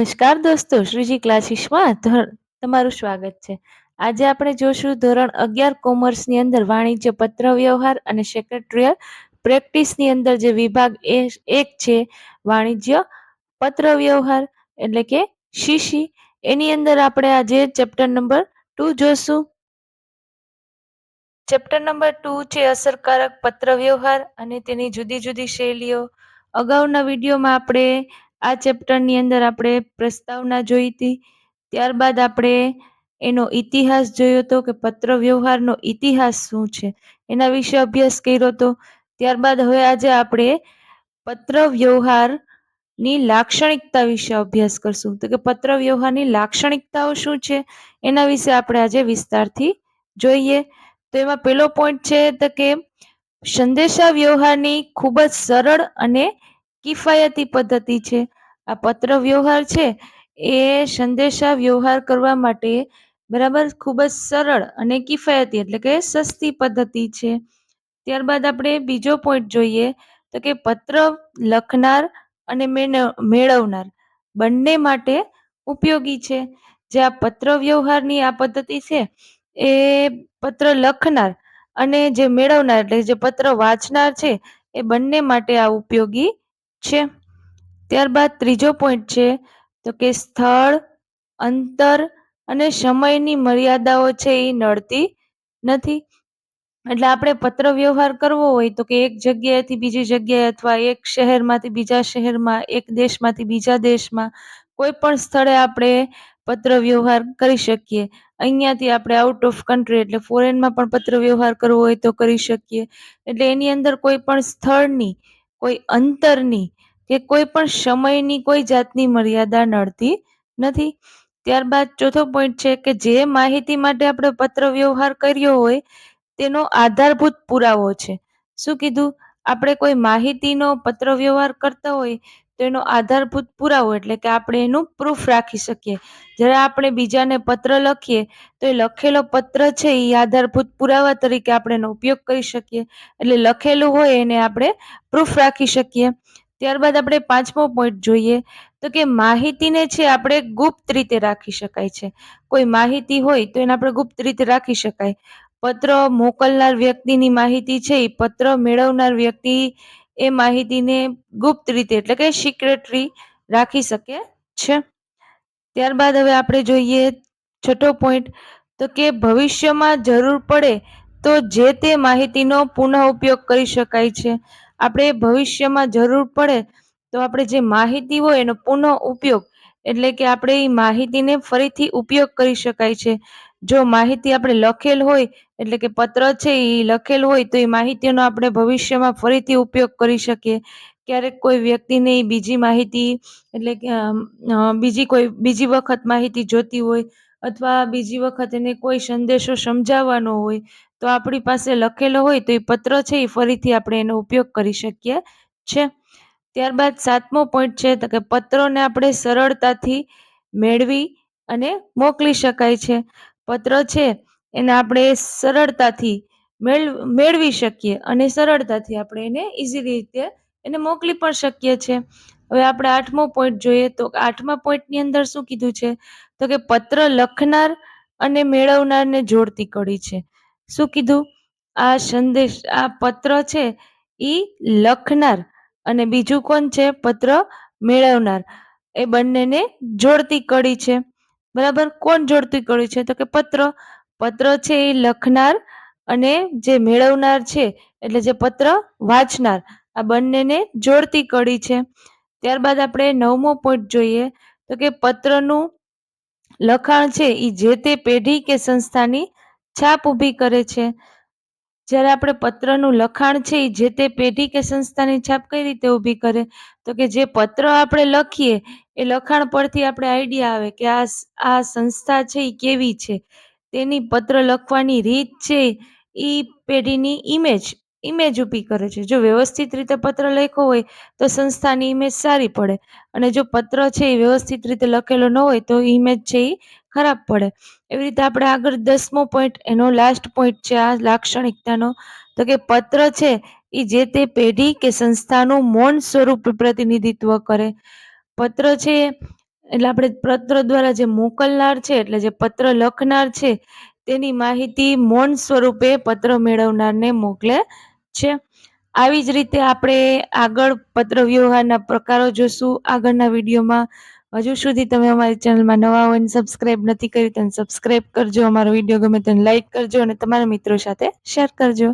નમસ્કાર દોસ્તો, શ્રીજી ક્લાસીસમાં તમારું સ્વાગત છે. આજે આપણે જોશું ધોરણ અગિયાર કોમર્સની અંદર વાણિજ્ય પત્ર વ્યવહાર અને સેક્રેટરીયલ પ્રેક્ટિસની અંદર જે વિભાગ એ- એક છે વાણિજ્ય પત્ર વ્યવહાર એટલે કે શીશી. એની અંદર આપણે આજે ચેપ્ટર નંબર ટુ જોશું. ચેપ્ટર નંબર ટુ છે અસરકારક પત્ર વ્યવહાર અને તેની જુદી જુદી શૈલીઓ. અગાઉના વિડીયોમાં આપણે આ ચેપ્ટરની અંદર આપણે પ્રસ્તાવના જોઈ હતી. ત્યારબાદ આપણે એનો ઇતિહાસ જોયો હતો કે પત્ર વ્યવહારનો ઇતિહાસ શું છે? એના વિશે અભ્યાસ કર્યો હતો ત્યારબાદ હવે આજે આપણે પત્ર વ્યવહારની લાક્ષણિકતા વિશે અભ્યાસ કરશું. તો કે પત્ર વ્યવહારની લાક્ષણિકતાઓ શું છે? એના વિશે આપણે આજે વિસ્તારથી જોઈએ. તો એમાં પેલો પોઈન્ટ છે તો કે સંદેશા વ્યવહારની ખૂબ જ સરળ અને કિફાયતી પદ્ધતિ છે. આ પત્ર વ્યવહાર છે એ સંદેશા વ્યવહાર કરવા માટે બરાબર ખૂબ જ સરળ અને કિફાયતી એટલે કે સસ્તી પદ્ધતિ છે. ત્યારબાદ આપણે બીજો પોઈન્ટ જોઈએ તો કે પત્ર લખનાર અને મેળવનાર બંને માટે ઉપયોગી છે. જે આ પત્ર વ્યવહારની આ પદ્ધતિ છે એ પત્ર લખનાર અને જે મેળવનાર એટલે જે પત્ર વાંચનાર છે એ બંને માટે આ ઉપયોગી છે. ત્યારબાદ ત્રીજો પોઈન્ટ છે, તો કે સ્થળ, અંતર અને સમયની મર્યાદાઓ છે એ નડતી નથી. એટલે આપણે પત્ર વ્યવહાર કરવો હોય તો કે એક જગ્યાએથી બીજી જગ્યાએ અથવા એક શહેરમાંથી બીજા શહેરમાં, એક દેશમાંથી બીજા દેશમાં કોઈ પણ સ્થળે આપણે પત્ર વ્યવહાર કરી શકીએ. અહીંયાથી આપણે આઉટ ઓફ કન્ટ્રી એટલે ફોરેનમાં પણ પત્ર વ્યવહાર કરવો હોય તો કરી શકીએ. એટલે એની અંદર કોઈ પણ સ્થળની કોઈ અંતરની કે કોઈ પણ સમયની કોઈ જાતની મર્યાદા નડતી નથી. ત્યારબાદ ચોથો પોઈન્ટ છે કે જે માહિતી માટે આપણે પત્ર વ્યવહાર કર્યો હોય તેનો આધારભૂત પુરાવો છે. શું કીધું? આપણે કોઈ માહિતીનો પત્ર વ્યવહાર કરતા હોય તો એનો આધારભૂત પુરાવો એટલે કે આપણે એનું પ્રૂફ રાખી શકીએ. જ્યારે આપણે બીજાને પત્ર લખીએ, તો એ લખેલો પત્ર છે એ આધારભૂત પુરાવા તરીકે આપણે એનો ઉપયોગ કરી શકીએ. એટલે લખેલું હોય એને આપણે પ્રૂફ રાખી શકીએ. ત્યારબાદ આપણે પાંચમો પોઈન્ટ જોઈએ, તો કે માહિતીને છે આપણે ગુપ્ત રીતે રાખી શકાય છે. કોઈ માહિતી હોય તો એને આપણે ગુપ્ત રીતે રાખી શકાય. પત્ર મોકલનાર વ્યક્તિની માહિતી છે એ પત્ર મેળવનાર વ્યક્તિ એ માહિતીને ગુપ્ત રીતે, એટલે કે સિક્રેટરી રાખી શકે છે. ત્યારબાદ હવે આપણે જોઈએ છઠ્ઠો પોઈન્ટ તો કે ભવિષ્યમાં જરૂર પડે તો જે તે માહિતીનો પુનઃ ઉપયોગ કરી શકાય છે. આપણે ભવિષ્યમાં જરૂર પડે તો આપણે જે માહિતી હોય એનો પુનઃ ઉપયોગ એટલે કે આપણે એ માહિતીને ફરીથી ઉપયોગ કરી શકાય છે. જો માહિતી આપણે લખેલ હોય, એટલે કે પત્ર છે એ લખેલ હોય, તો એ માહિતીનો આપણે ભવિષ્યમાં ફરીથી ઉપયોગ કરી શકીએ. ક્યારેક કોઈ વ્યક્તિને બીજી માહિતી, એટલે કે બીજી કોઈ, બીજી વખત માહિતી જોતી હોય, અથવા બીજી વખત એને કોઈ સંદેશો સમજાવવાનો હોય, તો આપણી પાસે લખેલો હોય, તો એ પત્ર છે એ ફરીથી આપણે એનો ઉપયોગ કરી શકીએ છે. ત્યારબાદ સાતમો પોઈન્ટ છે, તો કે પત્રોને આપણે સરળતાથી મેળવી અને મોકલી શકાય છે. પત્ર છે, એને આપણે સરળતાથી મેળ, મેળવી શકીએ અને સરળતાથી આપણે એને ઇઝી રીતે એને મોકલી પણ શકીએ છીએ હવે આપણે આઠમો પોઈન્ટ જોઈએ તો આઠમા પોઈન્ટની અંદર શું કીધું છે? તો કે પત્ર લખનાર અને મેળવનારને જોડતી કડી છે. શું કીધું? આ સંદેશ, આ પત્ર છે એ લખનાર અને બીજું કોણ છે? પત્ર મેળવનાર. એ બંનેને જોડતી કડી છે. બરાબર? કોણ જોડતી કડી છે? તો કે પત્ર. પત્ર છે એ લખનાર અને જે મેળવનાર છે, એટલે જે પત્ર વાંચનાર, આ બંનેને જોડતી કડી છે. ત્યારબાદ આપણે નવમો પોઈન્ટ જોઈએ. તો કે પત્રનું લખાણ છે એ જે તે પેઢી કે સંસ્થાની છાપ ઊભી કરે છે. જ્યારે આપણે પત્રનું લખાણ છે એ જે તે પેઢી કે સંસ્થાની છાપ કઈ રીતે ઊભી કરે? તો કે જે પત્ર આપણે લખીએ, એ લખાણ પરથી આપણે આઈડિયા આવે કે આ આ સંસ્થા છે એ કેવી છે? તેની પત્ર લખવાની રીત છે એ પેઢીની ઇમેજ ઇમેજ ઊભી કરે છે. જો વ્યવસ્થિત રીતે પત્ર લખ્યો હોય, તો સંસ્થાની ઇમેજ સારી પડે. અને જો પત્ર છે એ વ્યવસ્થિત રીતે લખેલો ન હોય, તો ઇમેજ છે એ ખરાબ પડે. એવી રીતે આપણે આગળ દસમો પોઈન્ટ એનો લાસ્ટ પોઈન્ટ છે, આ લાક્ષણિકતાનો. તો કે પત્ર છે એ જે તે પેઢી કે સંસ્થાનું મૌન સ્વરૂપ પ્રતિનિધિત્વ કરે. પત્ર છે, એટલે આપણે પત્ર દ્વારા જે મોકલનાર છે, એટલે જે પત્ર લખનાર છે, તેની માહિતી મૌન સ્વરૂપે પત્ર મેળવનારને મોકલે છે. આવી જ રીતે આપણે આગળ પત્ર વ્યવહારના પ્રકારો જોશું. આગળના વિડીયોમાં હજુ સુધી તમે અમારી ચેનલમાં નવા હોય અને સબસ્ક્રાઇબ નથી કરી, તો સબસ્ક્રાઇબ કરજો. અમારો વીડિયો ગમે તો લાઈક કરજો અને તમારા મિત્રો સાથે શેર કરજો.